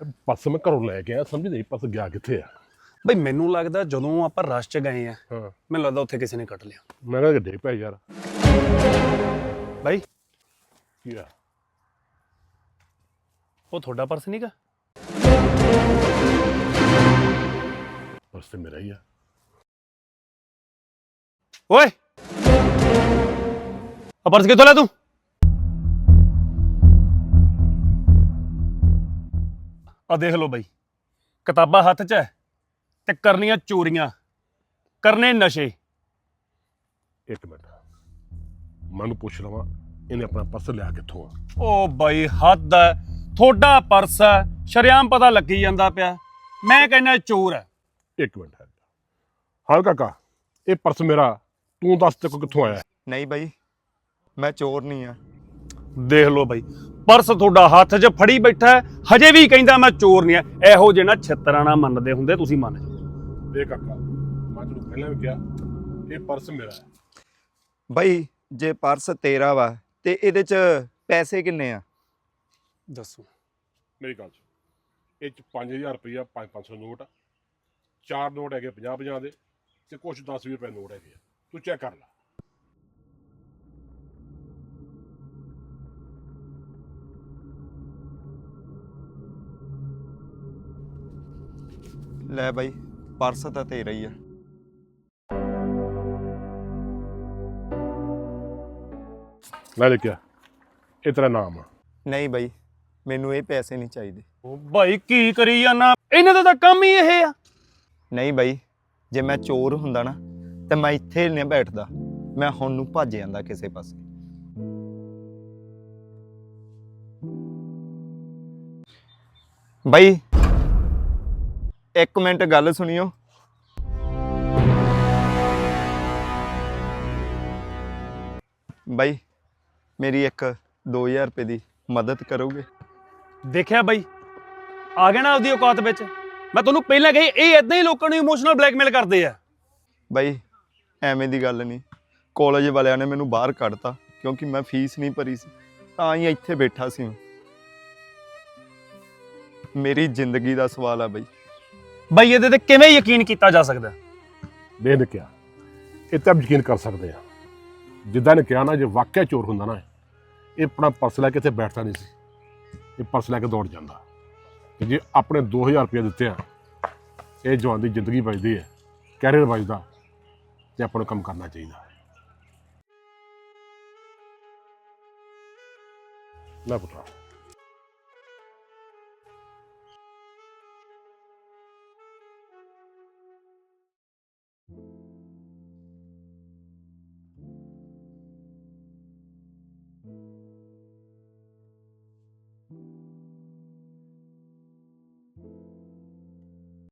Purse ਮੈਂ ਘਰੋਂ ਲੈ ਕੇ ਆਇਆ ਸਮਝ ਨਹੀਂ ਪਰਸ ਗਿਆ ਕਿੱਥੇ ਆ? ਬਈ ਮੈਨੂੰ ਲੱਗਦਾ ਜਦੋਂ ਆਪਾਂ ਰਸ਼ ਚ ਗਏ ਆ ਹਾਂ। ਮੈਨੂੰ ਲੱਗਦਾ ਉੱਥੇ ਕਿਸੇ ਨੇ ਕੱਟ ਲਿਆ। ਮੈਂ ਕਿਹਾ ਡਿੱਗ ਪਿਆ ਯਾਰ। ਬਾਈ। ਕੀ ਆ? ਉਹ ਤੁਹਾਡਾ ਪਰਸ ਨਹੀਂਗਾ ਪਰਸ ਤੇ ਮੇਰਾ ਹੀ ਆ। ਓਏ। ਆ ਪਰਸ ਕਿੱਥੋਂ ਲਿਆ ਤੂੰ? ਆ ਦੇਖ ਲਓ ਬਈ। ਕਿਤਾਬਾਂ ਹੱਥ 'ਚ ਹੈ ਤੇ ਕਰਨੀਆਂ ਚੋਰੀਆਂ ਕਰਨੇ ਨਸ਼ੇ। ਇੱਕ ਮਿੰਟ। ਮੈਨੂੰ ਪੁੱਛ ਲਵਾਂ ਇਹਨੇ ਆਪਣਾ ਪਰਸ ਲਿਆ ਕਿੱਥੋਂ ਆ? ਓ ਬਾਈ ਹੱਦ ਹੈ। ਤੁਹਾਡਾ ਪਰਸ ਹੈ ਸ਼ਰਿਆਮ ਪਤਾ ਲੱਗੀ ਜਾਂਦਾ ਪਿਆ। ਮੈਂ ਕਹਿੰਦਾ ਚੋਰ ਹੈ। ਇੱਕ ਮਿੰਟ ਹੈ ਹਾਂ ਕਾਕਾ ਇਹ ਪਰਸ ਮੇਰਾ ਤੂੰ ਦੱਸ ਤੇ ਕਿੱਥੋਂ ਆਇਆ? ਨਹੀਂ ਬਾਈ ਮੈਂ ਚੋਰ ਨਹੀਂ ਆ। ਦੇਖ ਲਓ ਬਾਈ ਪਰਸ ਤੁਹਾਡਾ ਹੱਥ 'ਚ ਫੜੀ ਬੈਠਾ ਹੈ ਹਜੇ ਵੀ ਕਹਿੰਦਾ ਮੈਂ ਚੋਰ ਨਹੀਂ ਆ ਇਹੋ ਜਿਹੇ ਨਾ ਛਿੱਤਰਾਂ ਨਾ ਮੰਨਦੇ ਹੁੰਦੇ ਤੁਸੀਂ ਮੰਨ ਜਾਓ। ਦੇਖ ਕਾਕਾ ਮੈਂ ਤੈਨੂੰ ਪਹਿਲਾਂ ਵੀ ਕਿਹਾ ਇਹ ਪਰਸ ਮੇਰਾ ਹੈ। ਬਾਈ ਜੇ ਪਰਸ ਤੇਰਾ ਵਾ ਤੇ ਇਹਦੇ ਚ ਪੈਸੇ ਕਿੰਨੇ ਆ? ਦੱਸੋ। ਮੇਰੀ ਗੱਲ ਸੁਣ। ਇਹ ਚ 5000 ਰੁਪਇਆ 5-500 ਨੋਟ ਆ। ਚਾਰ ਨੋਟ ਹੈਗੇ 50-50 ਦੇ ਤੇ ਕੁਝ 10-20 ਰੁਪਏ ਨੋਟ ਹੈਗੇ ਆ। ਤੂੰ ਚੈੱਕ ਕਰ ਲੈ। ਲੈ ਬਾਈ ਪਰਸ ਤਾਂ ਤੇਰਾ ਹੀ ਆ। ਲੈ ਲਿਖਿਆ। ਇਹ ਤੇਰਾ ਨਾਮ ਆ। ਨਹੀਂ ਬਾਈ ਮੈਨੂੰ ਇਹ ਪੈਸੇ ਨਹੀਂ ਚਾਹੀਦੇ। ਓ ਭਾਈ ਕੀ ਕਰੀ ਜਾਂਦਾ ਇਹਨਾਂ ਦਾ ਤਾਂ ਕੰਮ ਹੀ ਇਹ ਆ। ਨਹੀਂ ਬਾਈ ਜੇ ਮੈਂ ਚੋਰ ਹੁੰਦਾ ਨਾ ਤੇ ਮੈਂ ਇੱਥੇ ਨਹੀਂ ਬੈਠਦਾ। ਮੈਂ ਹੁਣ ਨੂੰ ਭੱਜ ਜਾਂਦਾ ਕਿਸੇ ਪਾਸੇ। ਬਾਈ ਇੱਕ ਮਿੰਟ ਗੱਲ ਸੁਣਿਓ। ਬਾਈ ਮੇਰੀ ਇੱਕ 2000 ਰੁਪਏ ਦੀ ਮਦਦ ਕਰੋਗੇ? ਦੇਖਿਆ ਬਾਈ ਆ ਗਿਆ ਨਾ ਆਪਦੀ ਔਕਾਤ ਵਿੱਚ। ਮੈਂ ਤੁਹਾਨੂੰ ਪਹਿਲਾਂ ਕਹੀ ਇਹ ਇਦਾਂ ਹੀ ਲੋਕਾਂ ਨੂੰ ਇਮੋਸ਼ਨਲ ਬਲੈਕਮੇਲ ਕਰਦੇ ਆ। ਬਾਈ ਐਵੇਂ ਦੀ ਗੱਲ ਨਹੀਂ। ਕਾਲਜ ਵਾਲਿਆਂ ਨੇ ਮੈਨੂੰ ਬਾਹਰ ਕੱਢਤਾ ਕਿਉਂਕਿ ਮੈਂ ਫੀਸ ਨਹੀਂ ਭਰੀ ਸੀ। ਤਾਂ ਹੀ ਇੱਥੇ ਬੈਠਾ ਸੀ ਮੈਂ। ਮੇਰੀ ਜ਼ਿੰਦਗੀ ਦਾ ਸਵਾਲ ਆ ਬਾਈ। ਬਾਈ ਇਹਦੇ ਤੇ ਕਿਵੇਂ ਯਕੀਨ ਕੀਤਾ ਜਾ ਸਕਦਾ? ਦੇਖ ਲਿਖਿਆ ਇਹ ਤਾਂ ਯਕੀਨ ਕਰ ਸਕਦੇ ਆ। ਜਿੱਦਾਂ ਨੇ ਕਿਹਾ ਨਾ, ਜੇ ਵਾਕਿਆ ਚੋਰ ਹੁੰਦਾ ਨਾ, ਇਹ ਆਪਣਾ ਪਰਸ ਲੈ ਕੇ ਇੱਥੇ ਬੈਠਦਾ ਨਹੀਂ ਸੀ। ਇਹ ਪਰਸ ਲੈ ਕੇ ਦੌੜ ਜਾਂਦਾ। ਤੇ ਜੇ ਆਪਣੇ 2000 ਰੁਪਏ ਦਿੱਤੇ ਆ, ਇਹ ਜਵਾਨ ਦੀ ਜ਼ਿੰਦਗੀ ਬਚਦੀ ਹੈ ਕੈਰੀਅਰ ਬਚਦਾ, ਤੇ ਆਪਾਂ ਨੂੰ ਕੰਮ ਕਰਨਾ ਚਾਹੀਦਾ। ਲੈ ਪੁੱਤਰਾ।